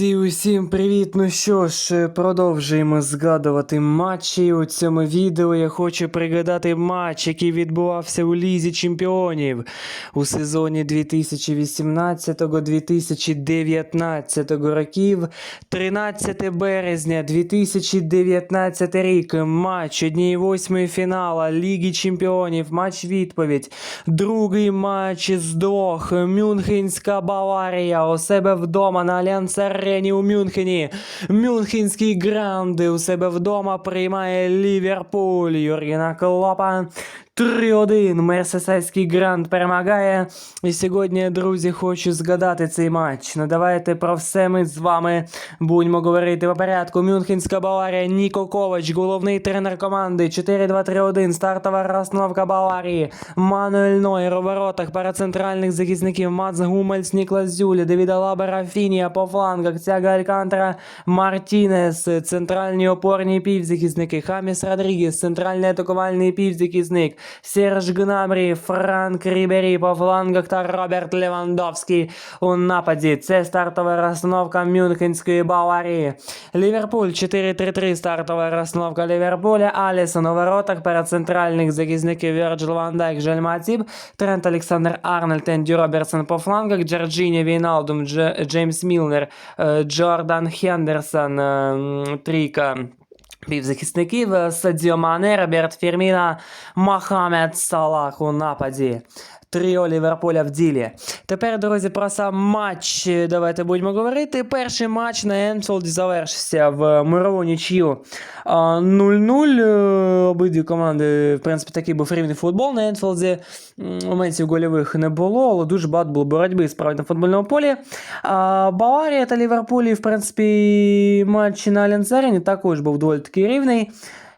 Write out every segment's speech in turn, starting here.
Друзі, усім привіт! Ну що ж, продовжуємо згадувати матчі. У цьому відео я хочу пригадати матч, який відбувався у Лізі Чемпіонів у сезоні 2018-2019 років. 13 березня 2019 рік. Матч 1-8 фінала Ліги Чемпіонів. Матч відповідь. Другий матч з двох. Мюнхенська Баварія у себе вдома на Альянс Арені у Мюнхені. Мюнхенський гранди у себе вдома приймає Ліверпуль Юргена Клопа. 3-1 Мерсесайський гранд перемагає. І сьогодні, друзі, хочу згадати цей матч. Ну давайте про все ми з вами будемо говорити по порядку. Мюнхенська Баварія, Ніко Ковач, головний тренер команди. 4-2-3-1, стартова розстановка Баварії. Мануель Нойер у воротах пара захисників. Мац Гумельс, Ніклас Зюля, Девіда Лаба, Рафінія по флангах. Тяга Алькантара, Мартінес, центральні опорні півзахисники. Хаміс Родрігес, центральний атакувальний півзахисник. Серж Гнабрі, Франк Рібері по флангах та Роберт Левандовський у нападі. Це стартова розстановка Мюнхенської Баварії. Ліверпуль 4-3-3 стартова розстановка Ліверпуля. Алісон у воротах перед центральних захисників Вірджил Ван Дайк, Жель Матіп, Трент Олександр Арнольд, Енді Робертсон по флангах, Джорджіні Війналдум, Дж- Джеймс Мілнер, е, Джордан Хендерсон, е, трійка. Півзахисників Садіо Мане, Роберт Фірміна, Мохамед Салах у нападі. Тріо Ліверпуля в ділі. Тепер, друзі, про сам матч е, давайте будемо говорити. Перший матч на Енфілді завершився в мирову нічию А, 0-0. Е, Обидві команди, в принципі, такий був рівний футбол на Енфілді. Моментів гольових не було, але дуже багато було боротьби справді на футбольному полі. А Баварія та Ліверпулі, в принципі, матч на Альянс-Арені також був доволі таки рівний.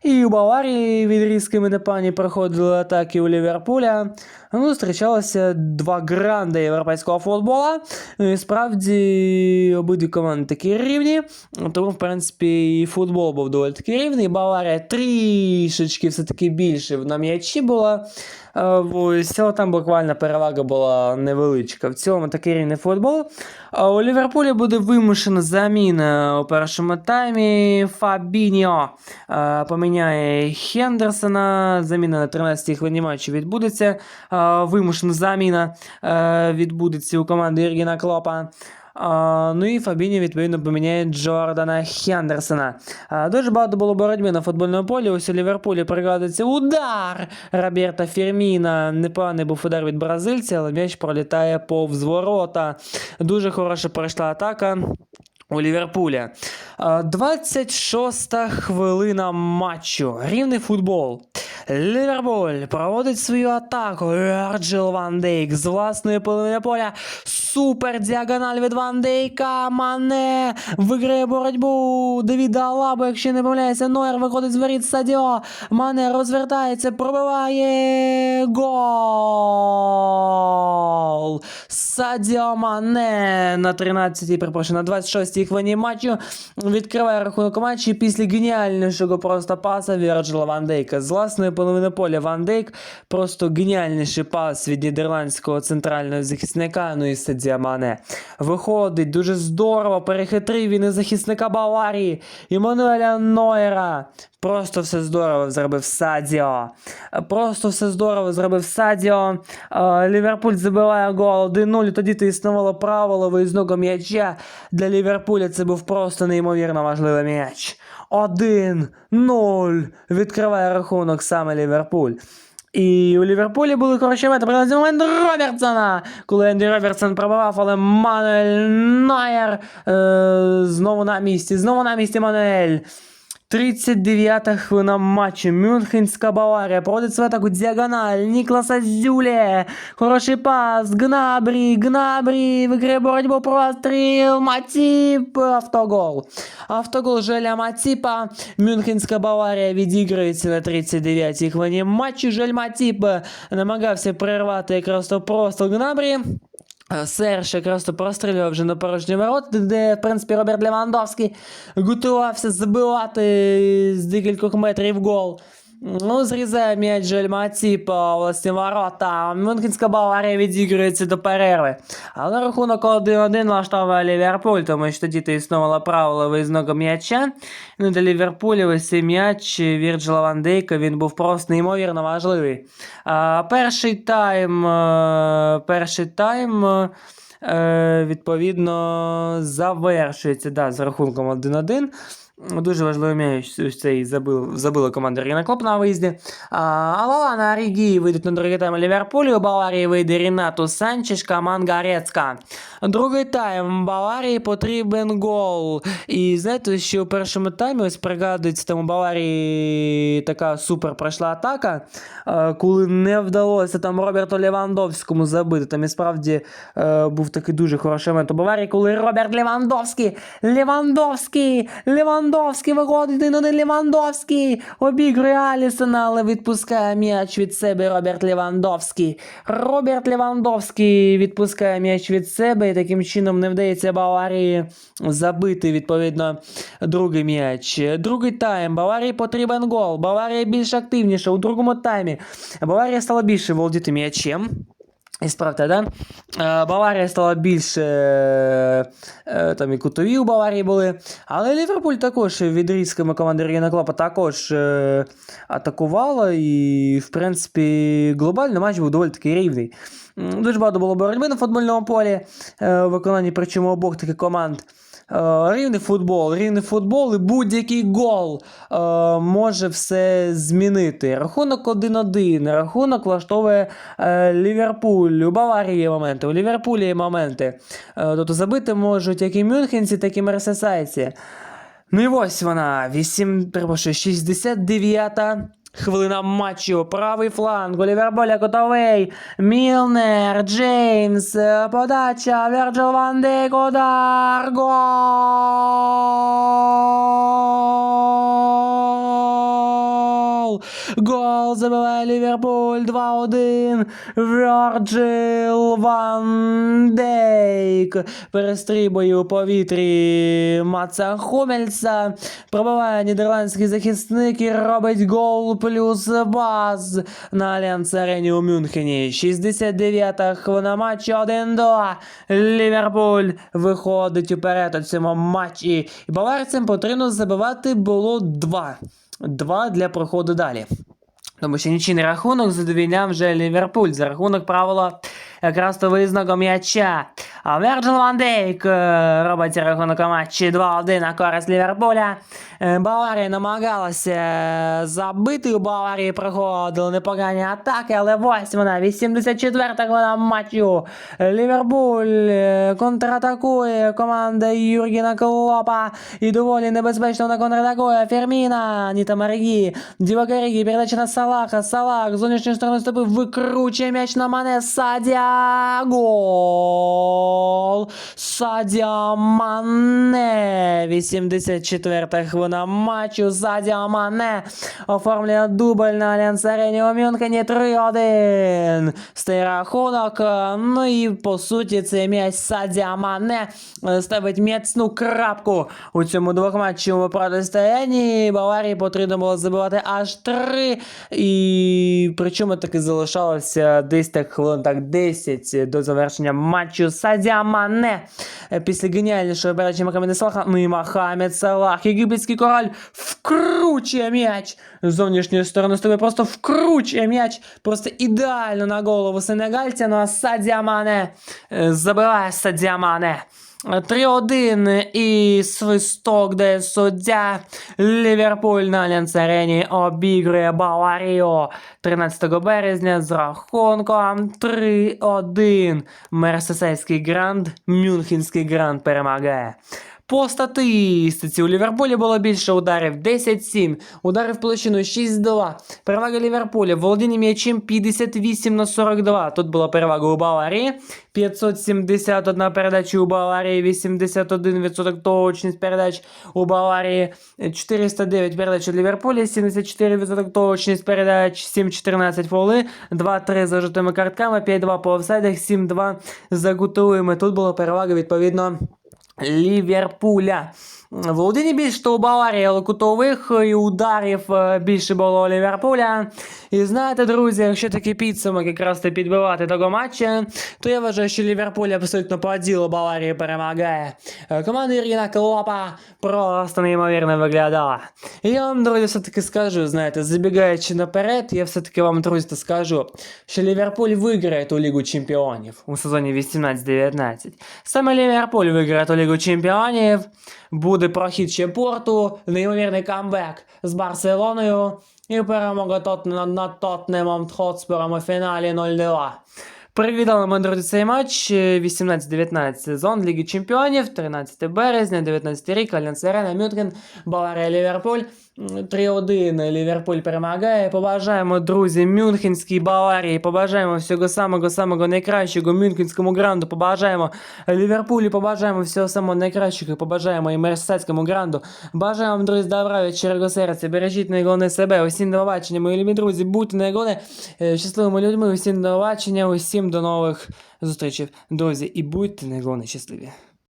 І у Баварії відрізками на пані проходили атаки у Ліверпуля. Ну, зустрічалися два гранди європейського футбола. Ну, І справді обидві команди такі рівні. Тому, в принципі, і футбол був доволі таки рівний. Баварія трішечки все-таки більше на м'ячі була. Е, Ось, там буквально перевага була невеличка. В цілому такий рівний футбол. У Ліверпулі буде вимушена заміна у першому таймі. Фабіньо е, поміняє Хендерсона. Заміна на 13-й хвилині матчу відбудеться. Е, Вимушена заміна е, відбудеться у команди Єргена Клопа. Ну і Фабіні, відповідно, поміняє Джордана Хендерсона. Дуже багато було боротьби на футбольному полі. Ось у Ліверпулі пригадується удар Роберта Фірміна. Непоганий був удар від бразильця, але м'яч пролітає повз ворота. Дуже хороша пройшла атака. У Ліверпуля. 26-та хвилина матчу. Рівний футбол. Ліверпуль проводить свою атаку. Вірджил Ван Дейк з власної половини поля. Супер діагональ від Ван Дейка. Мане виграє боротьбу. Давіда Алабо, якщо не помиляється, Нойер виходить з воріт Садіо. Мане розвертається, пробиває гол. Садіо Мане на 13-й, перепрошую, на 26-й хвилині матчу відкриває рахунок матчі після геніальнішого просто паса Вірджила Ван Дейка. З власної половини поля Ван Дейк просто геніальніший пас від нідерландського центрального захисника, ну і Садіо Мане. Виходить дуже здорово, перехитрив він і захисника Баварії, Іммануеля Нойера. Просто все здорово зробив Садіо. Просто все здорово зробив Садіо. Е, Ліверпуль забиває гол 1-0. І Тоді то існувало правило виїзного м'яча. Для Ліверпуля це був просто неймовірно важливий м'яч. 1-0. Відкриває рахунок саме Ліверпуль. І у Ліверпулі були хороші моменти. Приходить момент Робертсона, коли Енді Робертсон пробивав, але Мануель Найер е, знову на місці. Знову на місці Мануель. 39-та хвилина матчу. Мюнхенська Баварія проводить свою атаку діагональ. Нікласа Зюле. Хороший пас. Гнабрі. Гнабрі. Виграє боротьбу простріл. Матіп. Автогол. Автогол Желя Матіпа. Мюнхенська Баварія відіграється на 39-й хвилині матчу. Жель Матіп намагався прервати якраз то простріл Гнабрі. Е, Серж якраз то прострілював вже на порожні ворот, де, в принципі, Роберт Левандовський готувався забивати з декількох метрів гол. Ну, зрізає м'яч Жельмаці по власні ворота. Мюнхенська Баварія відігрується до перерви. Але рахунок 1-1 влаштовує Ліверпуль, тому що тоді то існувало правило виїзного м'яча. Ну, для Ліверпуля ось цей м'яч Вірджила Ван Дейка, він був просто неймовірно важливий. А, перший тайм, е, перший тайм е, відповідно завершується да, з рахунком 1-1. Дуже важливий м'яч ось цей забив, забила команда Ріна Клоп на виїзді. А, Алалана Рігі вийдуть на другий тайм Ліверпулю. У Баварії вийде Рінату Санчеш, Каман Гарецька. Другий тайм Баварії потрібен гол. І знаєте, що у першому таймі ось пригадується там у Баварії така супер пройшла атака, е, коли не вдалося там Роберту Левандовському забити. Там і справді е, був такий дуже хороший момент у Баварії, коли Роберт Левандовський, Левандовський, Левандовський виходить на один Левандовський, обігрує Алісона, але відпускає м'яч від себе Роберт Левандовський. Роберт Левандовський відпускає м'яч від себе і таким чином не вдається Баварії забити відповідно другий м'яч. Другий тайм. Баварії потрібен гол. Баварія більш активніша у другому таймі. Баварія стала більше володіти м'ячем. І справді, да? Е, Баварія стала більше е, е, там і кутові у Баварії були. Але Ліверпуль також відрізками команди Ріна Клопа також атакувала. І, в принципі, глобально матч був доволі таки рівний. Дуже багато було боротьби на футбольному полі у виконанні причому обох таких команд. Е, Рівний футбол, рівний футбол і будь-який гол е, може все змінити. Рахунок 1-1, рахунок влаштовує е, Ліверпуль. У Баварії є моменти, у Ліверпулі є моменти. Е, тобто забити можуть як і мюнхенці, так і мерсесайці. Ну і ось вона, 8, 69-та. Хвилина матчу, правий фланг, Олівер Боля готовий, Мілнер, Джеймс, подача, Верджил Ван Дейк, удар, гол! Гол забиває Ліверпуль. 2-1, Верджил Ван Дейк перестрибує у повітрі Маца Хумельса, пробиває нідерландський захисник і робить гол плюс баз на Альянс Арені у Мюнхені. 69-та хвилина матчу 1-2. Ліверпуль виходить уперед у цьому матчі. І баварцям потрібно забивати було 2. 2 для проходу далі. Тому що нічийний рахунок задовільняв вже Ліверпуль за рахунок правила якраз то виїзного м'яча. А Верджил Ван Дейк е, робить рахунок у матчі 2-1 на користь Ліверпуля. Е, Баварія намагалася забити. У Баварії проходили непогані атаки, але ось вона, 84-та хвилина матчу. Ліверпуль е, контратакує команда Юргена Клопа. І доволі небезпечно вона контратакує. Ферміна, Ніта Маригі, Дівакарігі, передача на Салаха. Салах з зовнішньої сторони стопи викручує м'яч на мене. Садя. Гол. Садя Мане. 84-та хвилина матчу. Садя Мане оформлює дубль на Альянс Арені у Мюнхені 3-1. Стає рахунок. Ну і по суті цей м'яч Садя Мане е, ставить міцну крапку у цьому двохматчевому протистоянні. Баварії потрібно було забивати аж три. І причому таки залишалося десь так хвилин так 10 до завершення матчу Садя Мане. Е, Після геніальнішої передачі Мохамеда Салаха. Ну і Мохамед Салах. Єгипетський король вкручує м'яч. З зовнішньої сторони сторони просто вкручує м'яч. Просто ідеально на голову сенегальця. Ну а Садя Мане е, забиває Садя Мане. 3-1 і свисток, де суддя Ліверпуль на Альянс Арені обігрує Баварію 13 березня з рахунком 3-1. Мерсесейський гранд, Мюнхенський гранд перемагає. По статистиці у Ліверпулі було більше ударів 10-7, ударів в площину 6-2. Перевага Ліверпуля, володіння м'ячем 58 на 42. Тут була перевага у Баварії. 571 передача у Баварії, 81% точність передач у Баварії, 409 передач у Ліверпулі, 74% точність передач, 7-14 фоли, 2-3 за жовтими картками, 5-2 по офсайдах, 7-2 за кутовими. Тут була перевага відповідно Ліверпуля. Володіння більше то у Баварії, але кутових і ударів е, більше було у Ліверпуля. І знаєте, друзі, якщо такий підсумок якраз то підбивати того матча, то я вважаю, що Ліверпуль абсолютно по ділу Баварії перемагає. Е, Команда Іргіна Клопа просто неймовірно виглядала. І я вам, друзі, все-таки скажу, знаєте, забігаючи наперед, я все-таки вам, друзі, то скажу, що Ліверпуль виграє ту Лігу Чемпіонів у сезоні 18-19. Саме Ліверпуль виграє ту Лігу Чемпіонів, буде прохід ще Порту, неймовірний камбек з Барселоною. І перемога Тотнема над Тотнемом Хотспором у фіналі 0-2. Привітали ми, друзі, цей матч. Е, 18-19 сезон Ліги Чемпіонів, 13 березня, 19 рік, Альянс Арена, Мюнхен, Баварія, Ліверпуль. М, 3-1 Ліверпуль перемагає. Побажаємо, друзі, Мюнхенській Баварії. Побажаємо всього самого самого найкращого Мюнхенському гранду. Побажаємо Ліверпулю, побажаємо всього самого найкращого. Побажаємо і Мерсецькому гранду. Бажаємо вам, друзі, добра від щирого серця. Бережіть найголовне себе. Усім до побачення, мої любі друзі. Будьте найголовне щасливими людьми. Усім до побачення, усім до нових зустрічей. Друзі, і будьте найголовне щасливі.